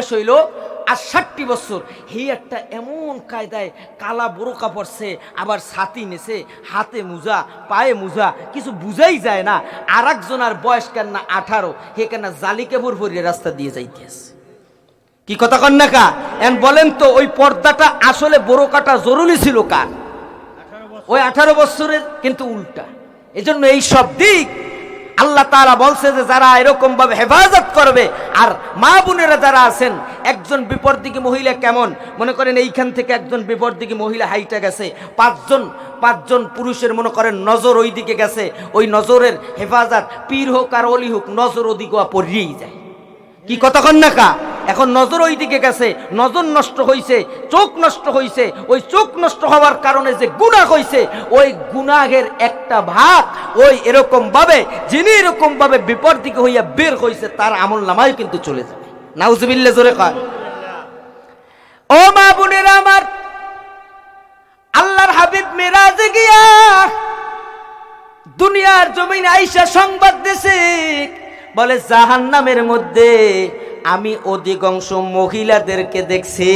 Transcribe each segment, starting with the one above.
বয়স হইল আটষট্টি বছর। হি একটা এমন কায়দায় কালা বোরকা আবার ছাতি নেছে হাতে মুজা পায়ে মুজা কিছু বুঝাই যায় না। আর একজনের বয়স কেন না আঠারো হে কেন জালিকে রাস্তা দিয়ে যাইতেছে। কি কথা কন না কা? এন বলেন তো ওই পর্দাটা আসলে বোরকাটা জরুরি ছিল কার? ওই আঠারো বছরের কিন্তু উল্টা। এজন্য এই সব দিক আল্লাহ তারা বলছে যে যারা এরকম ভাবে হেফাজত করবে, আর মা বোনেরা যারা আছেন, একজন বিপরদিকে মহিলা কেমন? মনে করেন এইখান থেকে একজন বিপরদিকে মহিলা হাইটা গেছে, পাঁচজন পাঁচজন পুরুষের মনে করেন নজর ওই দিকে গেছে, ওই নজরের হেফাজত, পীর হোক আর অলি হোক, নজর ওদিকে পড়িয়েই যায়। কি কতক্ষণ না কা? এখন নজর ওই দিকে গেছে, নজর নষ্ট হইছে, চোখ নষ্ট হইছে। ওই চোখ নষ্ট হওয়ার কারণে যে গুনাহ হইছে, ওই গুনাহের একটা ভাগ ওই এরকম ভাবে, যিনি এরকম ভাবে বিপদ দিকে হইয়া বের হইছে, তার আমল নামায় কিন্তু চলে যাবে। নাউজুবিল্লাহ, জোরে কয়। ও মা বোনেরা আমার, আল্লাহর হাবিব মেরাজে গিয়া দুনিয়ার জমিন আইসা সংবাদ দেশে বলে জাহান নামের মধ্যে আমি অধিকাংশ মহিলাদেরকে দেখছি।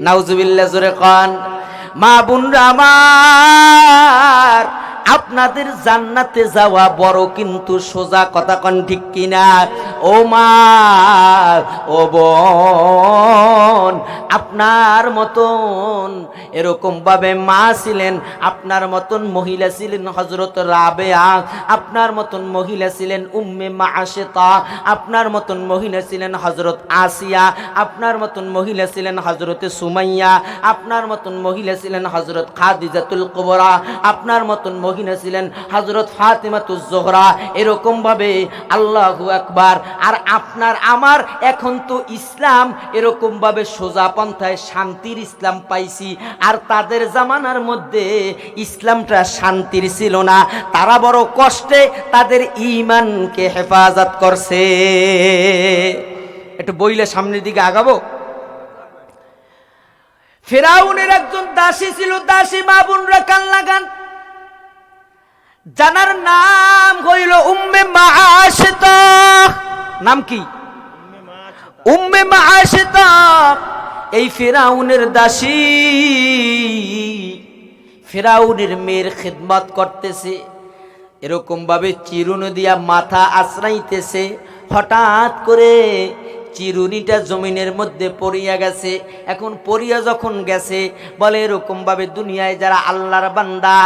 নাউজুবিল্লা জোরে কন। মা বোনরা আপনাদের জান্নাতে যাওয়া বড় কিন্তু সোজা কথা কন ঠিক কিনা? ও মা, ও বোন আপনার মতন, এরকম ভাবে মা ছিলেন, আপনার মতন মহিলা ছিলেন হজরত রাবেয়া, আপনার মতন মহিলা ছিলেন উম্মে মা আশেতা আপনার মতন মহিলা ছিলেন হজরত আসিয়া, আপনার মতন মহিলা ছিলেন হজরতে সুমাইয়া, আপনার মতন মহিলা ছিলেন হজরত খাদিজাতুল কুবরা, আপনার মতন মহিলা ছিলেন হজরত ফাতিমাতুজ জোহরা। এরকম ভাবে আল্লাহু আকবার। আর আপনার, আমার, এখন তো ইসলাম এরকম ভাবে সোজা পন্থায় শান্তির ইসলাম পাইছি। আর তাদের জামানার মধ্যে ইসলামটা শান্তির ছিল না। তারা বড় কষ্টে তাদের ইমানকে হেফাজত করছে। একটু বইলে সামনের দিকে আগাবো? ফেরাউনের একজন দাসী ছিল, দাসী মাবুনরা কান লাগান জানার নাম হইল উম্মে মাআশিতা। নাম কি? উম্মে মাআশিতা। এই ফেরাউনের দাসী, ফেরাউনের মেয়ের খেদমত করতেছে। এরকমভাবে ভাবে চিরুনি দিয়া মাথা আশ্রাইতেছে। হঠাৎ করে চিরুনিটা জমিনের মধ্যে পড়িয়া গেছে। এখন পড়িয়া যখন গেছে, বলে এরকম ভাবে দুনিয়ায় যারা আল্লাহর বান্দা,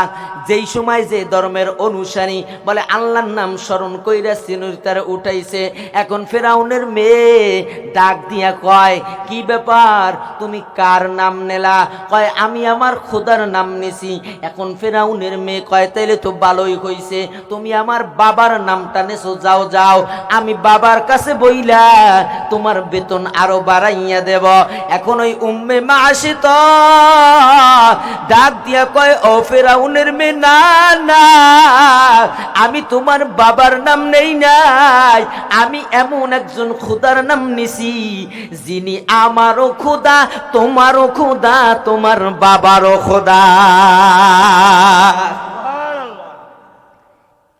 যেই সময় যে ধর্মের অনুসারী, বলে আল্লাহর নাম স্মরণ কইরা তারা উঠাইছে। এখন ফেরাউনের মেয়ে ডাক দিয়া কয়, কি ব্যাপার? তুমি কার নাম নেলা? কয়, আমি আমার খোদার নাম নিছি। এখন ফেরাউনের মেয়ে কয়, তাইলে তো ভালোই হইছে। তুমি আমার বাবার নামটা নেছো, যাও যাও। আমি বাবার কাছে বইলা তোমার বেতন আরও বাড়াইয়া দেব। এখন ওই উম্মে মাসি তো ডাক দিয়া কয় ও ফেরাউনের মে না না আমি তোমার বাবার নাম নেই নাই আমি এমন একজন খুদার নাম নিছি যিনি আমারও খুদা তোমারও খুদা তোমার বাবারও খোদা।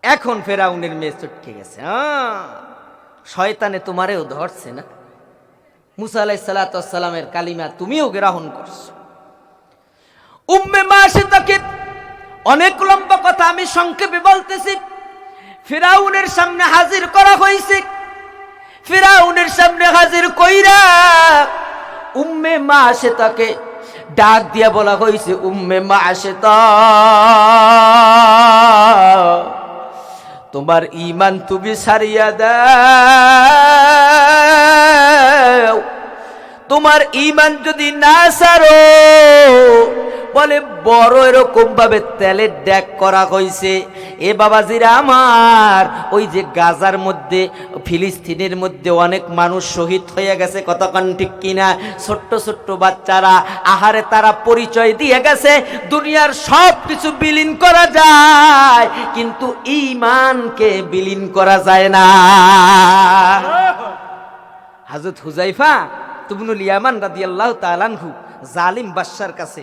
এখন ফেরাউনের মেয়ে চটকে গেছে আহ, শয়তানে তোমারেও ধরছে না। মুসা আলাই সালাতামের কালিমা তুমিও গ্রহণ করছ। উম্মে মাসে তাকে অনেক লম্বা কথা আমি সংক্ষেপে বলতেছি। ফেরাউনের সামনে হাজির করা হয়েছে। ফেরাউনের সামনে হাজির কইরা উম্মে মা আসে তাকে ডাক দিয়া বলা হয়েছে, উম্মে মা আসে তোমার ইমান তুমি সারিয়া দাও। তোমার ইমান যদি না সারো, বলে বড় এরকম ভাবে তেলের ড্যাক করা হয়েছে এ বাবাজিরা আমার, ওই যে গাজার মধ্যে, ফিলিস্তিনের মধ্যে অনেক মানুষ শহীদ হয়ে গেছে কতক্ষণ ঠিক কিনা? ছোট্ট ছোট্ট বাচ্চারা, আহারে তারা পরিচয় দিয়ে গেছে, দুনিয়ার সব কিছু বিলীন করা যায়, কিন্তু ইমানকে বিলীন করা যায় না। হাজরত হুজাইফা তুবনুল ইয়ামান রাদিয়াল্লাহু তাআলাহু জালিম বাদশার কাছে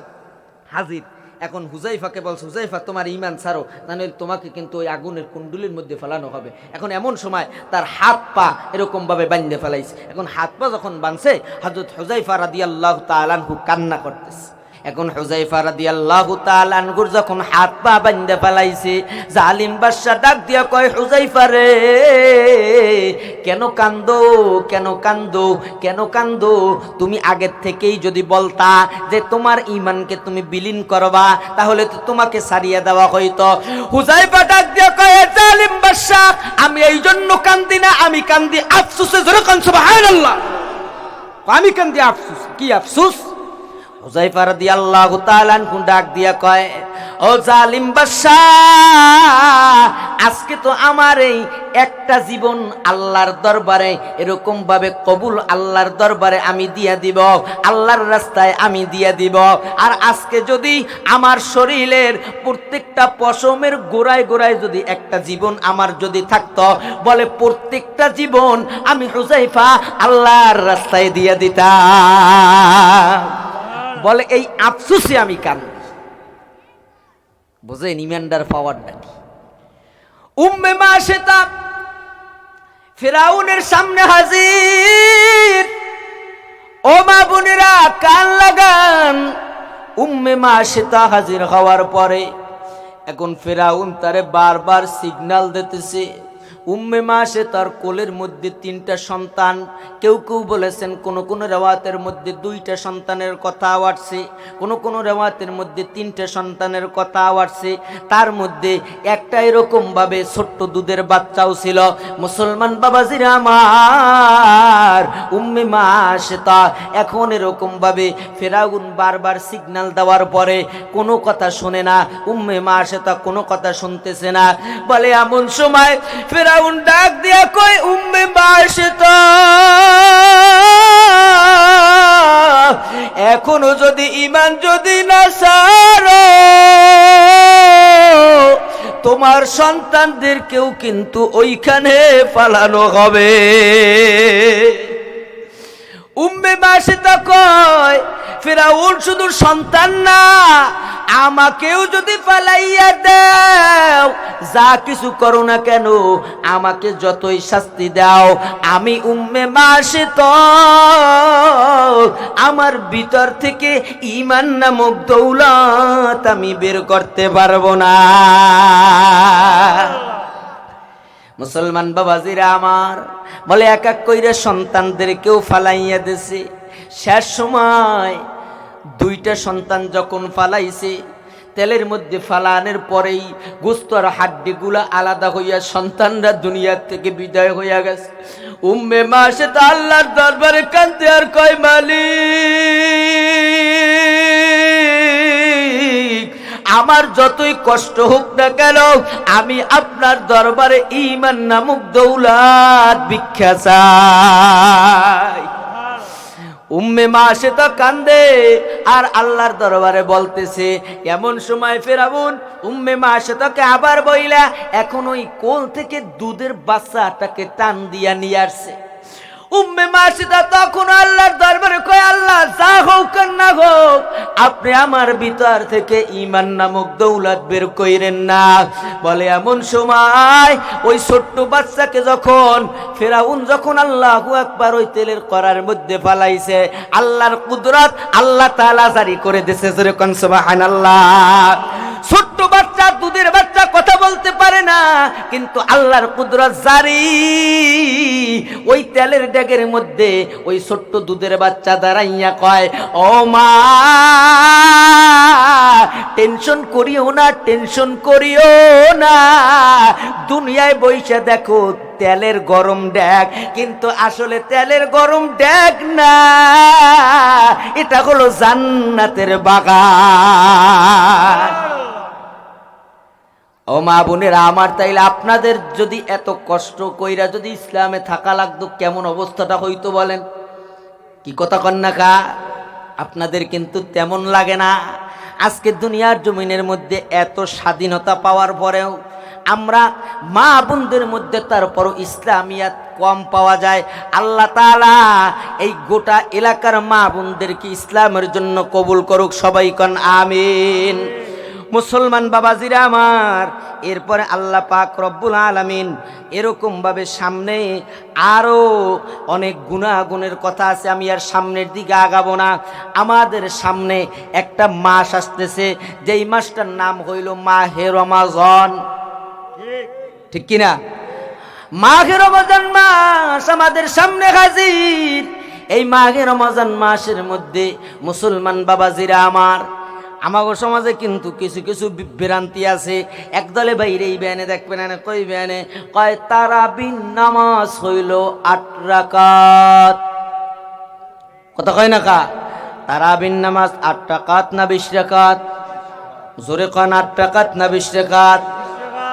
হাজির। এখন হুজাইফাকে বলছে, হুজাইফা, তোমার ইমান ছাড়ো তাহলে তোমাকে কিন্তু ওই আগুনের কুণ্ডুলির মধ্যে ফেলানো হবে। এখন এমন সময় তার হাত পা এরকমভাবে বান্ধে ফেলাইছে। এখন হাত পা যখন বাঁধছে হাজরত হুজাইফা রাদিয়াল্লাহ তালানহু কান্না করতেছে। এখন হুজাইফা রাদিয়াল্লাহু তাআলা আনহুর যখন হাত পা বান্ধে ফেলাইছে, জালিম বাদশা ডাক দিয়া কয় হুজাইফা রে, কেন কান্দো কেন কান্দো কেন কান্দো? তুমি আগের থেকেই যদি বলতা যে তোমার ইমানকে তুমি বিলীন করবা, তাহলে তো তোমাকে সারিয়ে দেওয়া হইতো। হুজাইফা ডাক দিয়া কয় জালিম বাদশা আমি এই জন্য কান্দি না, আমি কান্দি আফসোসে জোরে কান, সুবহানাল্লাহ। আমি কান্দি আফসোস, কি আফসোস? হুজাইফা রাদিয়াল্লাহু তাআলা আনহু ডাক দিয়া কয়, ও জালিম আজকে তো আমার এই একটা জীবন আল্লাহর দরবারে, এরকম ভাবে কবুল আল্লাহর দরবারে আমি দিয়া দিব, আল্লাহর রাস্তায় আমি দিয়া দিব। আর আজকে যদি আমার শরীরের প্রত্যেকটা পশমের গোড়ায় গোড়ায় যদি একটা জীবন আমার যদি থাকত, বলে প্রত্যেকটা জীবন আমি হুজাইফা আল্লাহর রাস্তায় দিয়া দিতাম। বলে, এই আফসুসে আমি কান বুঝেন ইমানদার পাওয়ার নাকি উম্মে মা সেতা ফেরাউনের সামনে হাজির। ও মা বোনেরা, কান লাগান। উম্মে মা সেতা হাজির হওয়ার পরে এখন ফেরাউন তারে বারবার সিগন্যাল দিতেছে। উম্মে মাসে তার কোলের মধ্যে তিনটা সন্তান। কেউ কেউ বলেছেন, কোন কোন রেওয়াতের মধ্যে দুইটা সন্তানের কথা আসছে, কোন কোন রেওয়াতের মধ্যে তিনটা সন্তানের কথা আসছে। তার মধ্যে একটা এরকম ভাবে ছোট্ট দুধের বাচ্চাও ছিল। মুসলমান বাবাজিরা আমার, উম্মে মাসে তা এখন এরকম ভাবে ফেরাউন বারবার সিগন্যাল দেওয়ার পরে কোনো কথা শোনে না, উম্মে মাসে তা কোনো কথা শুনতেছে না। বলে, এমন সময় ফেরাউন ডাক দিয়া কই উম্মে তো এখনও যদি ইমান যদি না সারো, তোমার সন্তানদেরকেও কিন্তু ওইখানে পালানো হবে। উম্মে তা কয় ফেরাউন শুধু সন্তান না, আমাকেও যদি পালাইয়া দাও, যা কিছু করো না কেন, আমাকে যতই শাস্তি দাও, আমি উম্মে মাসে তো আমার ভিতর থেকে ইমান নামক দৌলত আমি বের করতে পারব না। মুসলমান বাবাজিরা আমার, বলে এক এক কইরে সন্তানদেরকেও ফালাইয়া দিছে। শেষ সময় দুইটা সন্তান যখন ফালাইছে, তেলের মধ্যে ফালানের পরেই গুস্তর হাড্ডিগুলা আলাদা হইয়া সন্তানরা দুনিয়ার থেকে বিদায় হইয়া গেছে। উম্মে মাসে তো আল্লাহর দরবারে কান্দে আর কয়, মালিক, আমার যতই কষ্ট হোক না কেন, আমি আপনার দরবারে ইমান নামক দৌলাত চাই। উম্মে মা সে তো কান্দে, আর আল্লাহর দরবারে বলতেছে, এমন সময় ফেরাবুন উম্মে মা সে তোকে আবার বইলা, এখন ওই কোল থেকে দুধের বাচ্চাটাকে টান দিয়া নিয়ে আসছে। উম্মে মাসিদা তখন আল্লাহর দরবারে কয়, আল্লাহ, যা হোক না হোক, আপনি আমার ভিতর থেকে ইমান নামক দৌলত বের কইরেন না। বলে এমন সময় ওই ছোট্ট বাচ্চাকে যখন, ফেরাউন যখন আল্লাহু আকবার ওই তেলের করার মধ্যে ফালাইছে, আল্লাহর কুদরত আল্লাহ তাআলা জারি করে দিয়েছে সুবহানাল্লাহ। ছোট্ট বাচ্চা দুধের না, কিন্তু আল্লাহর কুদরত জারি। ওই তেলের ড্যাগের মধ্যে ওই ছোট্ট দুধের বাচ্চা দাঁড়াইয়া কয়, ও মা, টেনশন করিও না, টেনশন করিও না। দুনিয়ায় বইসা দেখো, তেলের গরম ড্যাগ কিন্তু আসলে তেলের গরম ড্যাগ না। এটা হলো জান্নাতের বাগান। ও মা বোনেরা, আমার তাইলে আপনাদের যদি এত কষ্ট কইরা যদি ইসলামে থাকা লাগতো, কেমন অবস্থাটা হইতো বলেন? কি কথা কন্যা কা আপনাদের কিন্তু তেমন লাগে না। আজকে দুনিয়ার জমিনের মধ্যে এত স্বাধীনতা পাওয়ার পরেও আমরা মা বোনদের মধ্যে তারপরও ইসলামিয়াত কম পাওয়া যায়। আল্লাহ তাআলা এই গোটা এলাকার মা বোনদেরকে ইসলামের জন্য কবুল করুক, সবাই কন, আমিন। মুসলমান বাবাজিরা আমার এরপরে আল্লাহ পাক রব্বুল আলামিন এরকমভাবে সামনে আরও অনেক গুণাগুণের কথা আছে আমি আর সামনের দিকে আগাবো না। আমাদের সামনে একটা মাস আসতেছে যেই মাসটার নাম হইল মাহে রমাজন। ঠিক। কিনা? মাঘে রমজান মাস আমাদের সামনে হাজির। এই মাঘে রমজান মাসের মধ্যে মুসলমান বাবাজিরা আমার আমাগো সমাজে কিন্তু কিছু কিছু বিভ্রান্তি আছে। একদলে বাইরে এই ব্যানে দেখবেন না কই ব্যানে? কয়, তারা বিন নামাজ হইল আট রাকাত। কথা কয় না কা? তারা বিন নামাজ আট টাকাত না বিশ টাকাত জোরে কন, আট টাকাত না বিশ টাকাত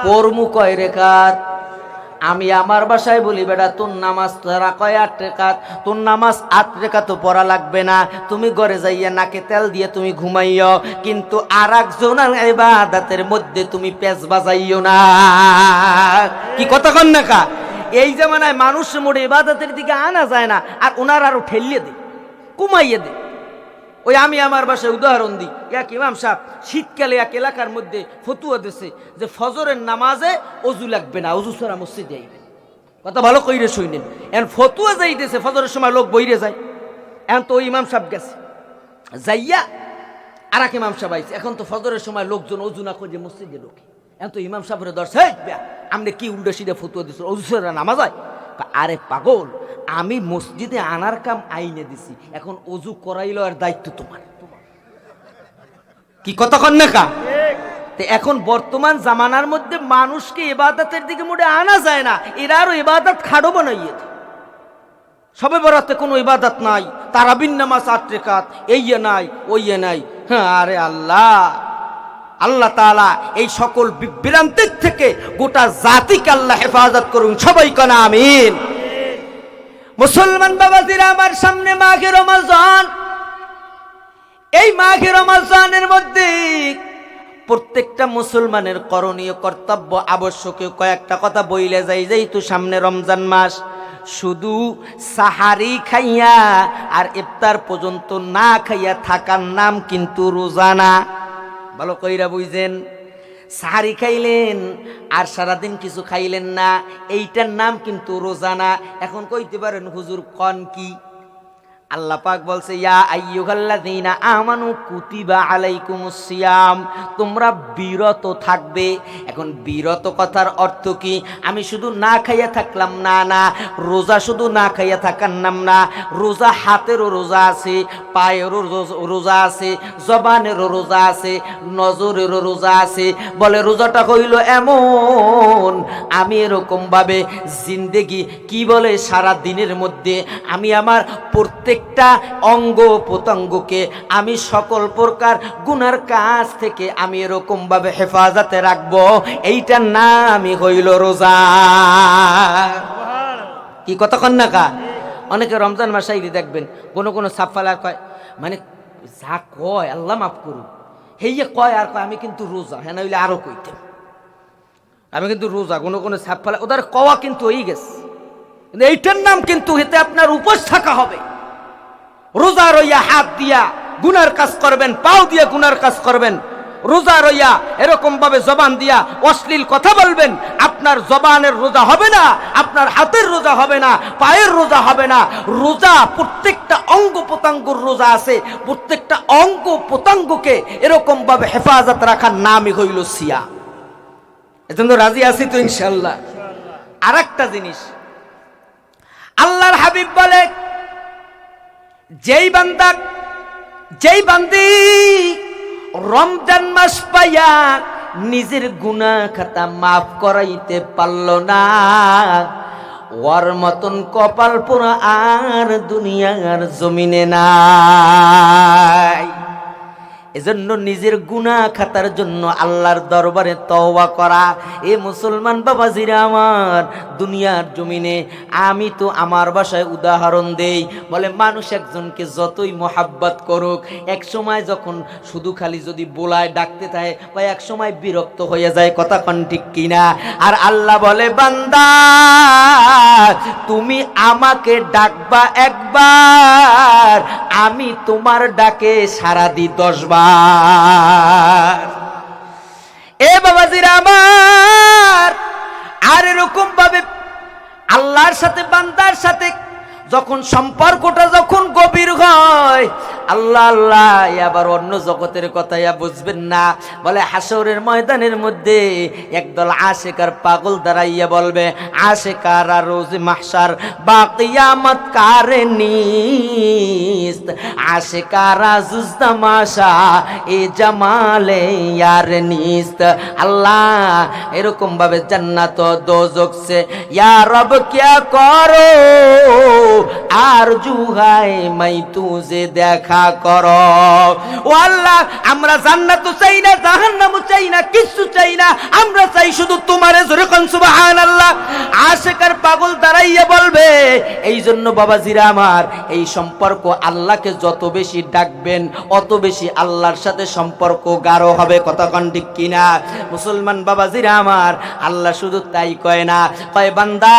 পরমু কয় রেখাত? আমি আমার বাসায় বলি, বেটা, তোর নামাজ তোরা কয় আট রেখাত? তোর নামাজ আট রেখা তো পড়া লাগবে না। তুমি ঘরে যাইয়া নাকে তেল দিয়ে তুমি ঘুমাইও কিন্তু আর একজনের এবাদাতের মধ্যে তুমি পেঁচ বাজাইও না। কি কথা কন না কা? এই জামানায় মানুষ মোড়ে ইবাদতের দিকে আনা যায় না, আর ওনার আরও ঠেলিয়ে দে কুমাইয়ে দে ওই আমি আমার বাসায় উদাহরণ দিই। এক ইমাম সাহেব শীতকালে এক এলাকার মধ্যে ফতুয়া দিছে যে ফজরের নামাজে অজু লাগবে না, অজু ছাড়া মসজিদে আইবে। কথা ভালো কইরে শুনেন। এখন ফতুয়া যাই যাইতেছে ফজরের সময় লোক বইরে যায়। এখন তো ওই ইমাম সাহেব গেছে। যাইয়া আর এক ইমাম সাহেব আইছে। এখন তো ফজরের সময় লোকজন অজু না করে মসজিদে ঢোকে। এখন তো ইমাম সাহেবের দর্শক আপনি কি উল্টো সিধে ফতুয়া দিচ্ছ অজু ছাড়া নামাজ হয়? আরে পাগল, আমি মসজিদে আনার কাম আইনে দিছি, এখন অজু করাইল আর দায়িত্ব তোমার। কি কতক্ষণ না এখন বর্তমান জামানার মধ্যে মানুষকে এবাদতের দিকে মোটে আনা যায় না, এরা আরও এবাদত খাড়ো বানাইয়ে। সবে বরাতে কোনো ইবাদত নাই, তারাবিন নামাজ আট রেখাত এই নাই ওই নাই। হ্যাঁ আরে আল্লাহ। আল্লাহ তাআলা এই সকল বিভ্রান্তির থেকে গোটা জাতিকে আল্লাহ হেফাজত করুন। সবাই কনা আমিন। মুসলমান বাবাজিরা, আমার সামনে মাঘে রমাজান। এই মাঘে রমাজানের মধ্যে প্রত্যেকটা মুসলমানের করণীয় কর্তব্য আবশ্যকীয় কয়েকটা কথা বইলে যাই, যেহেতু সামনে রমজান মাস, শুধু সাহারি খাইয়া আর ইফতার পর্যন্ত না খাইয়া থাকার নাম কিন্তু রোজানা ভালো কইরা বুঝেন। সাহারি খাইলেন, আর সারাদিন কিছু খাইলেন না। এইটার নাম কিন্তু রোজানা। এখন কইতে পারেন, হুজুর, কন কি? আল্লাহ পাক বলছে, ইয়া আইয়ুহাল্লাযীনা আমানু কুতিবা আলাইকুমুস সিয়াম। তোমরা বিরত থাকবে। এখন বিরত কথার অর্থ কি? আমি শুধু না খাইয়া থাকলাম, না না। রোজা শুধু না খাইয়া থাকার নাম না। রোজা হাতেরও রোজা আছে, পায়েরও রোজা আছে, জবানেরও রোজা আছে, নজরেরও রোজা আছে। বলে, রোজাটা হইল এমন, আমি এরকমভাবে জিন্দেগি কি বলে সারা দিনের মধ্যে আমি আমার প্রত্যেকটা অঙ্গ প্রত্যঙ্গকে আমি সকল প্রকার গুনার কাজ থেকে আমি এরকম ভাবে হেফাজতে রাখব। এইটার নামই হইল রোজা। কি কতক্ষণ না কা? অনেকে রমজান মাসে আইলে দেখবেন, কোনো কোনো সাফালা কয় মানে যা কয় আল্লাহ মাফ করুন হেইয়ে কয় আর কয়, আমি কিন্তু রোজা হ্যাঁ নইলে আরও কইতে আমি কিন্তু রোজা, কোনো কোনো সাফালা, ওদের কওয়া কিন্তু হয়ে গেছে। এইটার নাম কিন্তু এতে আপনার উপোস থাকা হবে। রোজা রইয়া হাত দিয়া গুনার কাজ করবেন, পাও দিয়া গুনার কাজ করবেন। রোজা রইয়া এরকম ভাবে জবান দিয়া অশ্লীল কথা বলবেন, আপনার জবানের রোজা হবে না, আপনার হাতের রোজা হবে না, পায়ের রোজা হবে না। রোজা প্রত্যেকটা অঙ্গ প্রত্যঙ্গর রোজা আছে, প্রত্যেকটা অঙ্গ প্রত্যঙ্গকে এরকম ভাবে হেফাজত রাখার নামই হইল সিয়া এজন্য রাজি আছি তো ইনশাল্লাহ আর একটা জিনিস, আল্লাহর হাবিব বলে যেই বান্দা, যেই বান্দি, রমজান মাস পাইয়া নিজের গুণা খাতা মাফ করাইতে পারল না। ওর মতন কপাল পোড়া আর দুনিয়ার জমিনে নাই। এজন্য নিজের গুনাহ খাতার জন্য আল্লাহর দরবারে তওবা করা। এ মুসলমান বাবাজিরা আমার, দুনিয়ার জমিনে আমি তো আমার বাসায় উদাহরণ দেই। বলে মানুষ একজনকে যতই মোহাব্বত করুক, এক সময় যখন শুধু খালি যদি বোলায়, ডাকতে থাকে, বা এক সময় বিরক্ত হয়ে যায়, কথা কন ঠিক কিনা? আর আল্লাহ বলে, বান্দা, তুমি আমাকে ডাকবা একবার, আমি তোমার ডাকে সারা দি দশবার। এ বাবাজির আমার, আর এরকম ভাবে আল্লাহর সাথে, বান্দার সাথে যখন সম্পর্কটা যখন গভীর হয় আল্লাহ আল্লাহ আবার অন্য জগতের কথা ইয়া বুঝবেন না। বলে হাসরের ময়দানের মধ্যে একদল আশেকার পাগল দাঁড়াইয়া বলবে আশেকার আর রোজ মাহসার বা কারে নিস্ত আশেকারা এ জামালে ইয়ার নিস্ত আল্লাহ, এরকম ভাবে জান্নাত দোজক সে, ইয়া রব क्या করো? আর জুহাই মাই তুজে দেখা করো। ও আল্লাহ, আমরা জান্নাত চাই না জাহান্নাম চাই না কিছু চাই না। আমরা চাই শুধু তোমারে জোরে কোন, সুবহানাল্লাহ। আশেকার পাগল দাঁড়াইয়া বলবে এই জন্য বাবাজিরা আমার, এই সম্পর্ক আল্লাহকে যত বেশি ডাকবেন, অত বেশি আল্লাহর সাথে সম্পর্ক গাঢ় হবে। কতক্ষণ ঠিক কিনা? মুসলমান বাবাজিরা আমার, আল্লাহ শুধু তাই কয় না, কয়, বান্দা,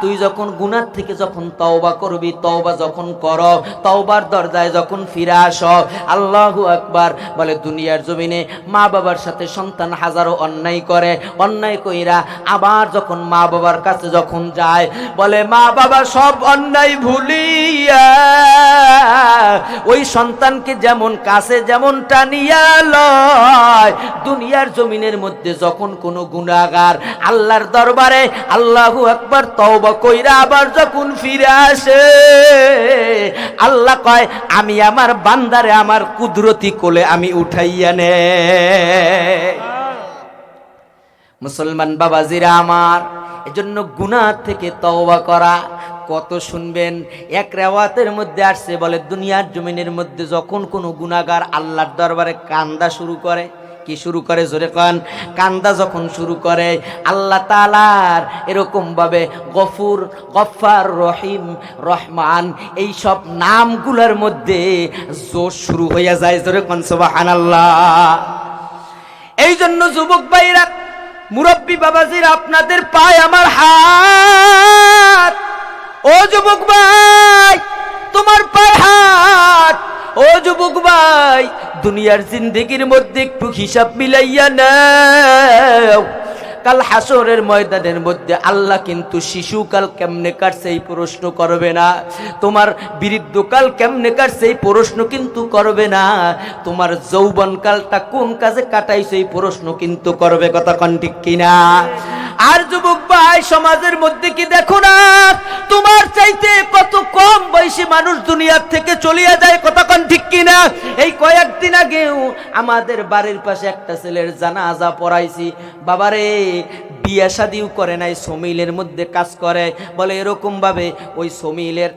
তুই যখন গুনার থেকে যখন তওবা করবি, তওবা যখন কর, তওবার দরজায় যখন ফিরে আস, আল্লাহু আকবার বলে, দুনিয়ার জমিনে মা বাবার সাথে সন্তান হাজারো অন্যায় করে, অন্যায় কইরা আবার যখন মা বাবার কাছে যখন যায়, বলে মা বাবা সব অন্যায় ভুলিয়া, ওই সন্তানকে যেমন কাছে যেমন টানিয়া লয়, দুনিয়ার জমিনের মধ্যে যখন কোনো গুণাগার আল্লাহর দরবারে আল্লাহু একবার তওবা কইরা আবার যখন ফিরে আসে, আল্লাহ কয় আমি আমার বান্দারে আমার কুদরতি কোলে আমি উঠাইয়া নে মুসলমান বাবাজিরা আমার, এজন্য গুনাহ থেকে তওবা করা, কত শুনবেন? এক রেওয়াতের মধ্যে আসছে, বলে দুনিয়ার জমিনের মধ্যে যখন কোনো গুনাগার আল্লাহর দরবারে কান্দা শুরু করে কি শুরু করে জোরে কন? কান্দা যখন শুরু করে, আল্লাহ তালার এরকম ভাবে গফুর গফার রহিম, রহমান, এই সব নামগুলোর মধ্যে জোর শুরু হইয়া যায় জোরে কন, সুবহানাল্লাহ। এই জন্য যুবক ভাইরা, মুরব্বী বাবাজির, আপনাদের পায় আমার হাত। ও যুবক ভাই, তোমার পায়ে হাত ও যুবক ভাই, দুনিয়ার জিন্দগির মধ্যে একটু হিসাব মিলাইয়া নাও। কাল হাসরের ময়দানের মধ্যে আল্লাহ কিন্তু শিশুকাল কেমনে কাটছে এই প্রশ্ন করবে না। তোমার বৃদ্ধকাল কেমনে কাটছে এই প্রশ্ন কিন্তু করবে না। তোমার যৌবনকালটা কোন কাজে কাটাইছে এই প্রশ্ন কিন্তু করবে, কথা কন ঠিক কিনা? আর যুবক ভাই, সমাজের মধ্যে কি দেখো না? তোমার চাইতে কত কম বয়সী মানুষ দুনিয়ার থেকে চলিয়া যায় কতক্ষণ ঠিক কিনা? এই কয়েকদিন আগেও আমাদের বাড়ির পাশে একটা ছেলের জানাজা পড়াইছি। বাবারে, বিয়া শাদিও করে নাই, সমিলের মধ্যে কাজ করে। বলে এরকমভাবে ওই সমিলের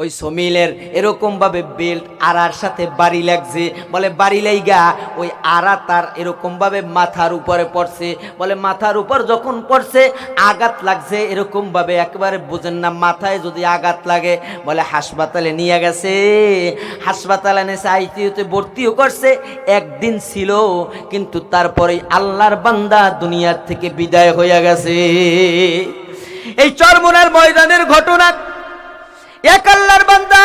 ওই সমিলের এরকম ভাবে বেল্ট আরার সাথে বাড়ি লাগছে। বলে বাড়ি লাইগা, ওই আরা তার এরকম ভাবে মাথার উপরে পড়ছে। বলে মাথার উপর যখন পড়ছে, আঘাত লাগছে এরকম ভাবে একেবারে বোঝেন না মাথায় যদি আঘাত লাগে। বলে হাসপাতালে নিয়ে গেছে। হাসপাতালে এনেছে আইসিইউতে ভর্তিও করছে। একদিন ছিল, কিন্তু তারপরে আল্লাহর বান্দা দুনিয়ার থেকে বিদায় হইয়া গেছে। এই চরমোনার ময়দানের ঘটনা এক আল্লাহর বান্দা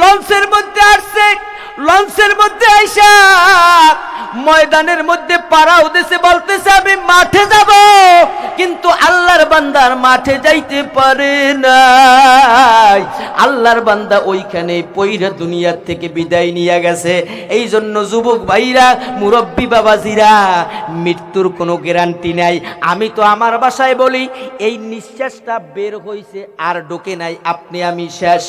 লঞ্চের মধ্যে আসছে। লঞ্চের মধ্যে আইসা, ময়দানের মধ্যে পাড়া উদেশে বলতেছে, আমি মাঠে যাব, কিন্তু আল্লাহর বান্দার মাঠে যাইতে পারে না আল্লাহর বান্দা ওইখানে পৈরা দুনিয়ার থেকে বিদায় নিয়ে গেছে। এই জন্য যুবক ভাইরা, মুরব্বী বাবাজিরা, মৃত্যুর কোনো গ্যারান্টি নাই। আমি তো আমার বাসায় বলি, এই নিঃশ্বাসটা বের হইছে আর ঢোকে নাই। আপনি আমি শেষ।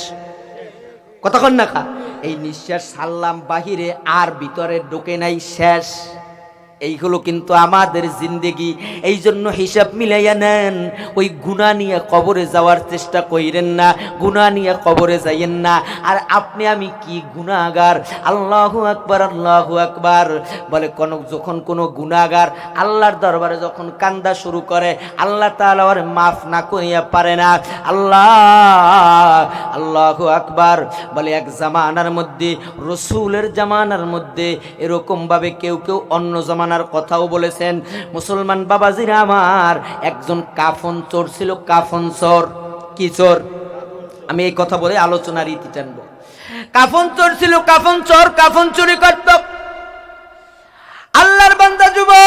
কতক্ষণ না খা। এই নিঃশ্বাস সাল্লাম বাহিরে আর ভিতরে ঢোকে নাই শেষ। এইগুলো কিন্তু আমাদের জিন্দেগি। এই জন্য হিসাব মিলাইয়া নেন। ওই গুণা নিয়ে কবরে যাওয়ার চেষ্টা কইরেন না গুণা নিয়ে কবরে যাইয়েন না। আর আপনি, আমি কি গুণাগার আল্লাহ আকবার আল্লাহ আকবার। বলে কোন যখন কোনো গুণাগার আল্লাহর দরবারে যখন কান্দা শুরু করে, আল্লাহ তাআলা ওর মাফ না করিয়া পারে না। আল্লাহ আল্লাহ আকবার। বলে এক জামানার মধ্যে, রসুলের জামানার মধ্যে এরকমভাবে কেউ কেউ অন্য জামানার কথাও বলেছেন, মুসলমান বাবাজিরা আমার একজন কাফন চোর ছিল, কাফন চোর। কি চোর? আমি এই কথা বলে আলোচনার ইতি টানবো। কাফন চোর ছিল, কাফন চোর, কাফন চুরি করত। আল্লাহর বান্দা যুবক,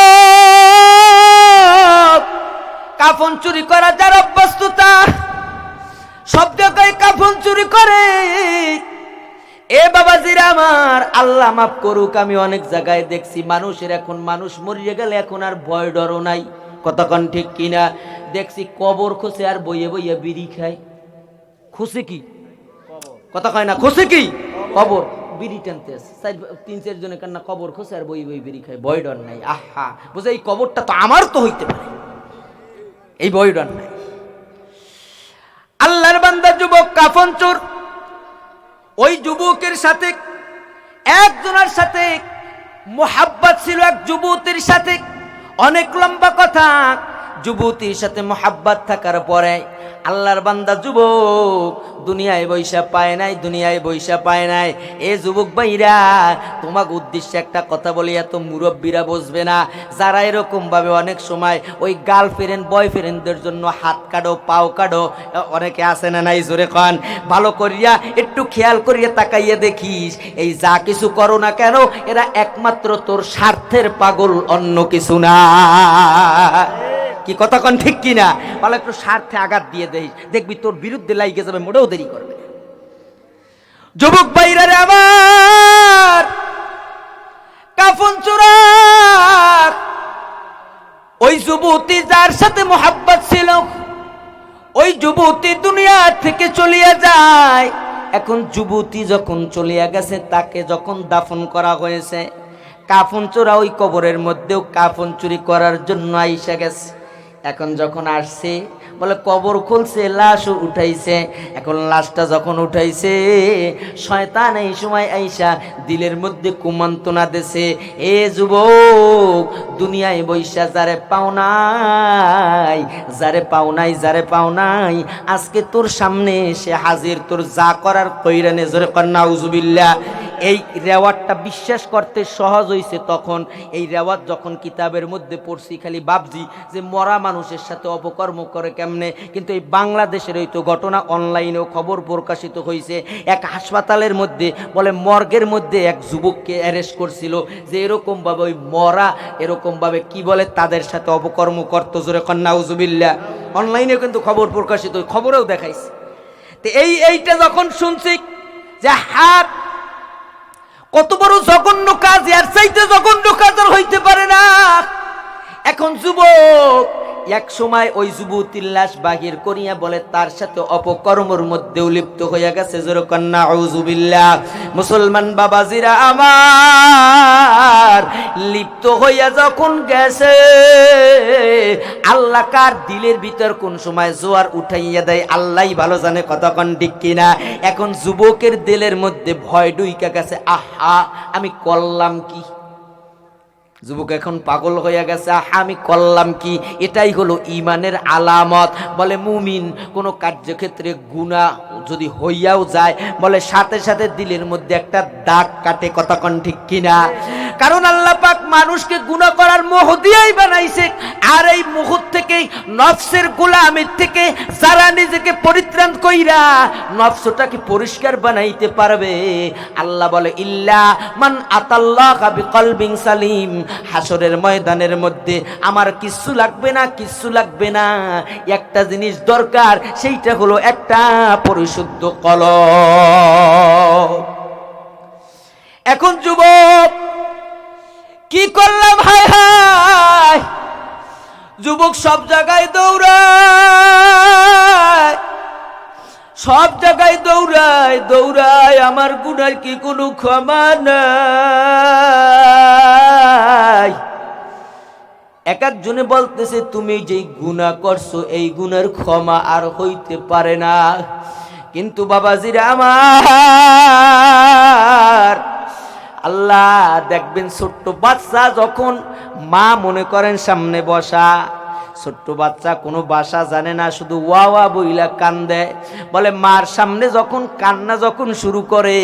কাফন চুরি করা যার অভ্যস্ততা, সব জায়গায় কাফন চুরি করে। এ বাবাজিরা আমার, আল্লাহ মাফ করুক, আমি অনেক জায়গায় দেখছি, মানুষের এখন, মানুষ মরিয়ে গেলে এখন আর ভয় ডরও নাই। কতক্ষণ ঠিক কিনা? দেখছি কবর খসে আর বইয়ে বইয়ে বিড়ি খায়। খুশি কি? কথা কয় না খুশি কি? কবর, বিড়ি টানতে। তিন, চার জনের কান্না কবর খসে আর বই বই বিড়ি খায়, ভয় ডর নাই। আহা, বুঝে এই কবরটা তো আমার তো হইতে পারে। এই ভয় ডর নাই। আল্লাহর বান্দা, যুবক কাফন চোর ওই যুবকের সাথে, একজনের সাথে, মোহাব্বত ছিল এক যুবতীর সাথে। অনেক লম্বা কথা, যুবতীর সাথে মোহাব্বত থাকার পরে আল্লাহর বান্দা যুবক, দুনিয়ায় বৈশা পায় নাই, দুনিয়ায় বৈশা পায় নাই। এ যুবক ভাইরা, তোমাকে উদ্দেশ্যে একটা কথা বলি, এত মুরব্বীরা বসবে না। যারা এরকম ভাবে অনেক সময় ওই গার্লফ্রেন্ড বয়ফ্রেন্ডদের জন্য হাত কাটো, পাও কাটো অনেকে আসে না নাই জোরে কন? ভালো করিয়া, একটু খেয়াল করিয়া তাকাইয়া দেখিস, এই যা কিছু করো না কেন, এরা একমাত্র তোর স্বার্থের পাগল, অন্য কিছু না। কি কন ঠিক কিনা? বলে একটু স্বার্থে আঘাত দিয়ে দেখিস দেখবি তোর বিরুদ্ধে লাইগে যাবে, মোটেও দেরি করবে যুবক বাইরে আমার, কাফন চোরা ওই যুবতী যার সাথে মোহাব্বত ছিল, ওই যুবতী দুনিয়া থেকে চলিয়া যায়। এখন যুবতী যখন চলিয়া গেছে, তাকে যখন দাফন করা হয়েছে, কাফন চোরা ওই কবরের মধ্যেও কাফন চুরি করার জন্য আইসা গেছে। এখন যখন আসছে, বলে, কবর খুলছে লাশও উঠাইছে। এখন লাশটা যখন উঠাইছে, শয়তান এই সময় আইসা দিলের মধ্যে কুমন্তনা দেছে, এ যুবক, দুনিয়ায় বৈশা যারে পাওনাই যারে পাওনাই যারে পাওনাই আজকে তোর সামনে এসে হাজির, তোর যা করার কইরানে জোরে কন্যা উজুবিল্লা এই রেওয়ারটা বিশ্বাস করতে সহজ হইছে তখন। এই রেওয়াত যখন কিতাবের মধ্যে পড়ছি, খালি ভাবছি যে মরা মানুষের সাথে অপকর্ম করে কেমনে? কিন্তু এই বাংলাদেশের এই তো ঘটনা অনলাইনেও খবর প্রকাশিত হয়েছে এক হাসপাতালের মধ্যে, বলে মর্গের মধ্যে এক যুবককে অ্যারেস্ট করছিল যে এরকমভাবে ওই মরা, এরকমভাবে কি বলে তাদের সাথে অপকর্ম করতো জোরে কন্যা অনলাইনেও কিন্তু খবর প্রকাশিত, খবরেও দেখাইছে। তো এই, এইটা যখন শুনছি যে হাত কত বড় জঘন্য কাজ এর চাইতে জঘন্য কাজ আর হইতে পারে না। এখন যুবক এক সময় ওই যুবতীর লাশ বাহির করিয়া বলে, তার সাথে অপকর্মর মধ্যেও লিপ্ত হইয়া গেছে, জোরকন্যা আউজুবিল্লাহ মুসলমান বাবাজিরা আমার লিপ্ত হইয়া যখন গেছে, আল্লাহ কার দিলের ভিতর কোন সময় জোয়ার উঠাইয়া দেয়, আল্লাহই ভালো জানে কতক্ষণ ঠিক কিনা। এখন যুবকের দিলের মধ্যে ভয় ডুইকা গেছে, আহা, আমি করলাম কি? যুবক এখন পাগল হয়ে গেছে আমি করলাম কি? এটাই হলো ইমানের আলামত। বলে, মুমিন কোনো কার্যক্ষেত্রে গুণা যদি হইয়াও যায়, বলে, সাথে সাথে দিলের মধ্যে একটা দাগ কাটে, কথা ঠিক কিনা? কারণ আল্লাহ পাক মানুষকে গুণা করার মোহ দিয়েই বানাইছে। আর এই মোহ থেকে নফসের গোলামের থেকে যারা নিজেকে পরিত্রাণ কইরা নফসটাকে পরিষ্কার বানাইতে পারবে। আল্লাহ বলে, ইল্লা মান আতাল্লাহ কলবিং সালিম। হাসরের ময়দানের মধ্যে আমার কিচ্ছু লাগবে না কিচ্ছু লাগবে না। একটা জিনিস দরকার, সেইটা হলো একটা পরিশুদ্ধ কল এখন যুবক কি করলাম হায় হায় যুবক সব জায়গায় দৌড়ায়। সব জায়গায় দৌড়ায় দৌড়ায়, আমার গুনার কি কোনো ক্ষমা নাই? এক একজনে বলতেছে, তুমি যেই গুণা করছ, এই গুনার ক্ষমা আর হইতে পারে না। কিন্তু বাবাজিরা, আমার আল্লাহ দেখবেন ছোট্ট বাচ্চা যখন মা মনে করেন সামনে বসা, ছোট্ট বাচ্চা কোনো বাসা জানে না, শুধু ওয়া ওয়া বইলা কান্দে। বলে, মার সামনে যখন কান্না যখন শুরু করে,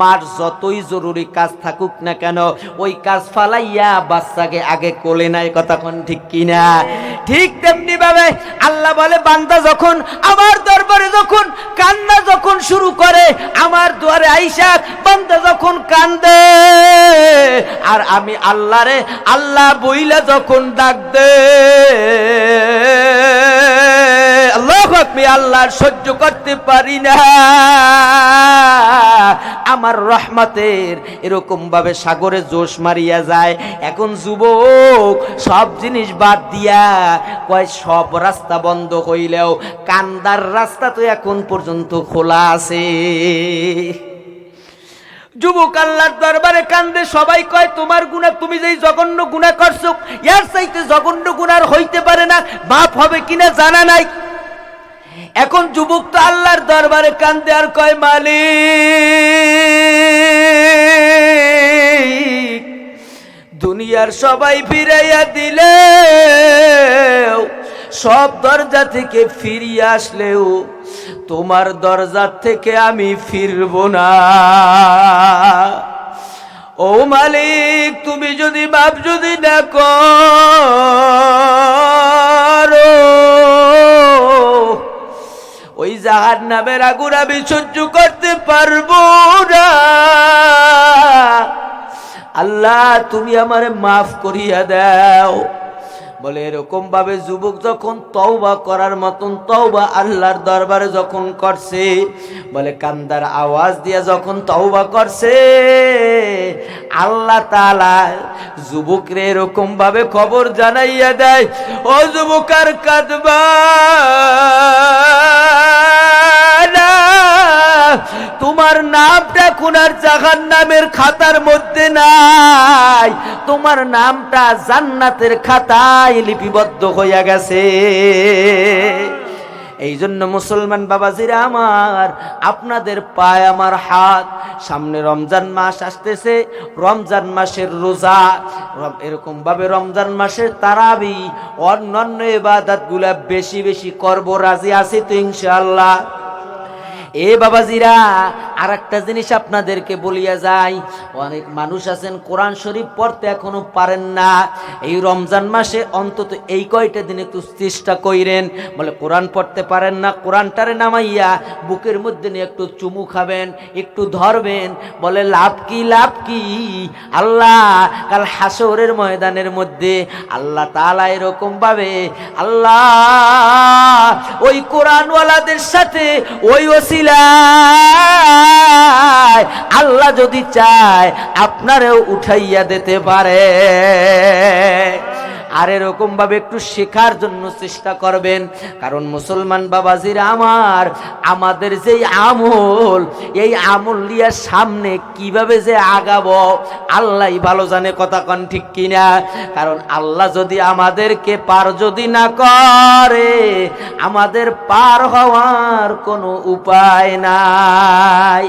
মার যতই জরুরি কাজ থাকুক না কেন, ওই কাজ ফালাইয়া বাচ্চাকে আগে কোলে নাই কথা কোন ঠিক কিনা? ঠিক তেমনি ভাবে আল্লাহ বলে, বান্দা যখন আমার দরবারে যখন কান্না যখন শুরু করে, আমার দুয়ারে আইসা বান্দা যখন কান্দে, আর আমি আল্লাহরে, আল্লাহ বইলা যখন ডাক দে আমি আল্লাহর সহ্য করতে পারি না। আমার রহমতের এরকম ভাবে সাগরে জোশ মারিয়া যায়। এখন যুবক সব জিনিস বাদ দিয়া কয়, সব রাস্তা বন্ধ হইলেও কান্দার রাস্তা তো এখন পর্যন্ত খোলা আছে। যুবক আল্লাহর দরবারে কান্দে, সবাই কয়, তোমার গুণা তুমি যেই জঘন্য গুণা করছ ইয়ার চাইতে জঘন্য গুণার হইতে পারে না। বাপ হবে কিনা জানা নাই। এখন যুবক তো আল্লাহর দরবারে কান্দে আর কয়, মালিক, দুনিয়ার সবাই ফিরাইয়া দিলে সব দরজা থেকে ফিরিয়ে আসলেও, তোমার দরজা থেকে আমি ফিরব না। ও মালিক, তুমি যদি বাপ যদি না করো ওই জাহার নামের আগুন আমি সহ্য করতে পারব না। আল্লাহ, তুমি আমারে মাফ করিয়া দাও। বলে এরকম ভাবে যুবক যখন তওবা করার মতন, তওবা আল্লাহর দরবারে যখন করছে, বলে কান্দার আওয়াজ দিয়া যখন তওবা করছে, আল্লাহ তাআলা যুবকরে এরকম ভাবে খবর জানাইয়া দেয়, ও যুবকার কাঁদবা। তোমার নামটা কোনার জাহান নামের খাতার মধ্যে নাই। তোমার নামটা জান্নাতের খাতায় লিপিবদ্ধ হইয়া গেছে। এই জন্য মুসলমান বাবাজিরা আমার, আপনাদের পায় আমার হাত। সামনে রমজান মাস আসতেছে, রমজান মাসের রোজা। রম- এরকম ভাবে রমজান মাসের তারাবি, অন্যান্য এবাদাতগুলা বেশি বেশি করব, রাজি আছি তো ইনশাআল্লাহ। এ বাবাজিরা আর একটা জিনিস আপনাদেরকে বলিয়া যাই। অনেক মানুষ আছেন, কোরআন শরীফ পড়তে এখনও পারেন না। এই রমজান মাসে অন্তত এই কয়টা দিন একটু চেষ্টা কইরেন। বলে, কোরআন পড়তে পারেন না, কোরআনটারে নামাইয়া বুকের মধ্যে নিয়ে একটু চুমু খাবেন, একটু ধরবেন। বলে, লাভ কি লাভ কি? আল্লাহ, কাল হাসরের ময়দানের মধ্যে আল্লাহ তালা এরকম ভাবে, আল্লাহ, ওই কোরআনওয়ালাদের সাথে, ওই ওসিলায় আল্লাহ যদি চায় আপনারেও উঠাইয়া দিতে পারে। আর এরকম ভাবে একটু শেখার জন্য চেষ্টা করবেন। কারণ মুসলমান বাবাজির আমার, আমাদের যেই আমল, এই আমল লিয়ার সামনে কীভাবে যে আগাবো, আল্লাহ ভালো জানে কথা কন ঠিক কিনা? কারণ আল্লাহ যদি আমাদেরকে পার যদি না করে, আমাদের পার হওয়ার কোনো উপায় নাই।